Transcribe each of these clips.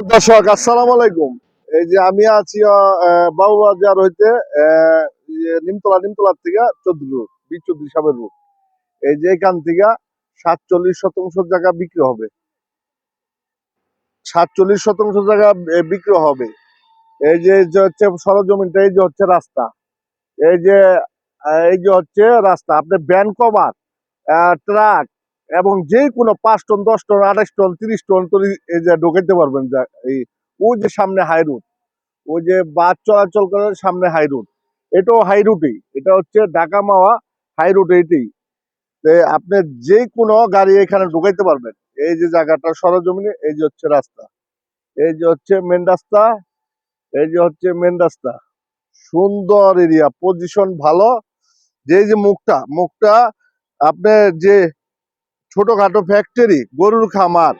দর্শক, আসসালামু আলাইকুম। এই যে আমি আছি বাবুবাজার হইতে ইয়ে নিমতলা নিমতলার থেকে চৌধুরী বি চৌধুরী সাহেবের রোড। এই যে এখান থেকে সাতচল্লিশ শতাংশ জায়গা বিক্রি হবে। সাতচল্লিশ শতাংশ জায়গা বিক্রি হবে। এই যে যে হচ্ছে সরজমিনটা, এই যে হচ্ছে রাস্তা। এই যে এই যে হচ্ছে রাস্তা। আপনি ব্যান কভার ট্রাক এবং যে কোনো পাঁচ টন, দশ টন আঠাশ টন, তিরিশ টন তরি এই যে ঢোকাইতে পারবেন যা এই ওই যে সামনে হাই রুট ওই যে বাস চলাচল করে সামনে হাই রুট এটাও হাই রুটই এটা হচ্ছে ঢাকা মাওয়া হাই রুট এইটাই। আপনি যে কোনো গাড়ি এখানে ঢুকাইতে পারবেন। এই যে জায়গাটা সরজমিনে, এই যে হচ্ছে রাস্তা। এই যে হচ্ছে মেন রাস্তা, এই যে হচ্ছে মেন রাস্তা। সুন্দর এরিয়া পজিশন ভালো। যে যে মুখটা মুখটা আপনি যে ছোটখাটো ফ্যাক্টরি গরুর খামার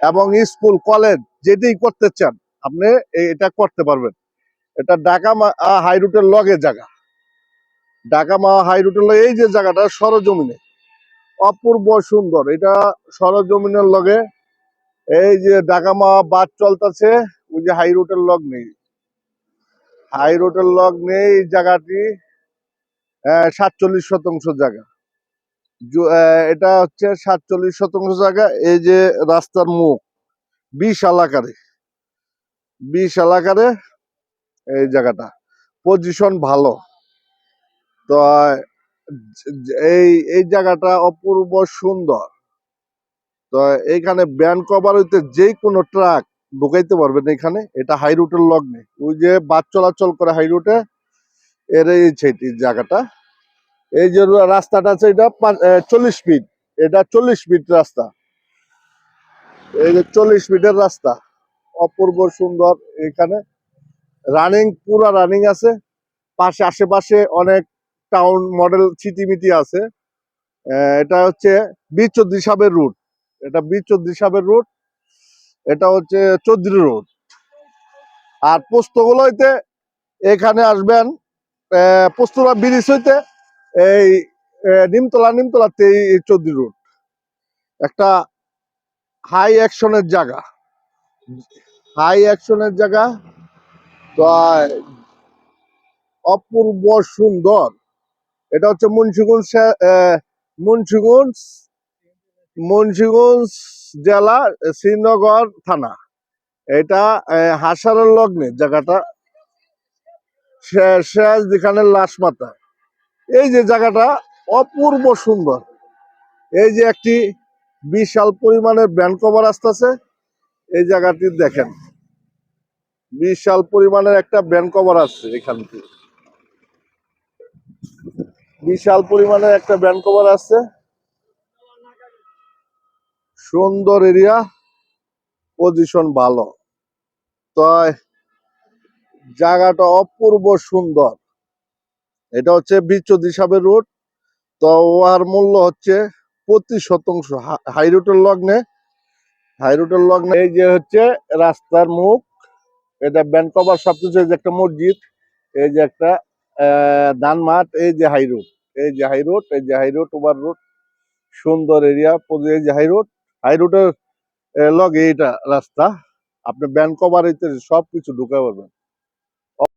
এবং স্কুল কলেজ যেটাই করতে চান, আপনি এটা করতে পারবেন। এটা ঢাকা হাই রুটের লগে জায়গা। ঢাকা মা হাই রুটের লগে এই যে জায়গাটা সরজমিনে। অপূর্ব সুন্দর। এটা সরজমিনের লগে এই যে ঢাকা মা বাস চলতেছে, ওই যে হাই রুটের লগ নেই। হাই রুটের লগ নেই এই জায়গাটি সাতচল্লিশ শতাংশ জায়গা। এটা হচ্ছে সাতচল্লিশ শতাংশ জায়গা। এই যে রাস্তার মুখ বিশ এলাকারে বিশ এলাকারে এই জায়গাটা। পজিশন ভালো। তো এই এই জায়গাটা অপূর্ব সুন্দর। তো, এইখানে ব্যান কভার হইতে যে কোনো ট্রাক ঢুকাইতে পারবেন এখানে এটা হাই রুটের লগ্নে। ওই যে বাস চলাচল করে হাই রুটে এর এই জায়গাটা। এই যে রাস্তাটা আছে এটা চল্লিশ ফিট। এটা চল্লিশ ফিট রাস্তা। এই যে চল্লিশ ফিটের রাস্তা। অপূর্ব সুন্দর এখানে। রানিং, পুরা রানিং আছে। পাশে, আশেপাশে অনেক টাউন মডেল সিটিমিটি আছে। এটা হচ্ছে বীর চৌধুরী সাহেবের রুট এটা বীর চৌধুরী সাহেবের রুট এটা হচ্ছে চৌধুরী রোড। আর পোস্তগুলো হইতে এখানে আসবেন পোস্তরা ব্রিজ হইতে এই নিমতলা নিমতলাতে চৌধুরী রোড একটা হাই অ্যাকশনের জায়গা। হাই অ্যাকশনের জায়গা। তো অপূর্ব সুন্দর। এটা হচ্ছে মুন্সিগঞ্জ মুন্সিগঞ্জ মুন্সিগঞ্জ জেলা, শ্রীনগর থানা। এটা হাসারের লগ্নে জায়গাটা। শেষ দিখানের লাশ মাথা এই যে জায়গাটা অপূর্ব সুন্দর। এই যে একটি বিশাল পরিমাণের ব্যান্ড কভার আসতেছে। এই জায়গাটি দেখেন। বিশাল পরিমাণের একটা ব্যান্ড কভার আসছে এখান থেকে। বিশাল পরিমাণের একটা ব্যান্ড কভার আসছে। সুন্দর এরিয়া, পজিশন ভালো। তাই জায়গাটা অপূর্ব সুন্দর। এটা হচ্ছে বিচ্ছদ হিসাবে রোড। তো ওয়ার মূল্য হচ্ছে প্রতি শতাংশ। হাই রুটের লগ্নে, হাই রুটের লগ্নে এই যে হচ্ছে রাস্তার মুখ, এটা ব্যান্ড কভার সবকিছু, এই যে একটা মসজিদ, এই যে একটা ধান মাঠ, এই যে হাই রোড, এই যে হাই রোড, এই যে হাই রোড, ওভার রোড, সুন্দর এরিয়া এই যে হাই রোড। হাই রোডের লগে এইটা রাস্তা, আপনি ব্যান্ড কভার সব কিছু ঢুকে পারবেন।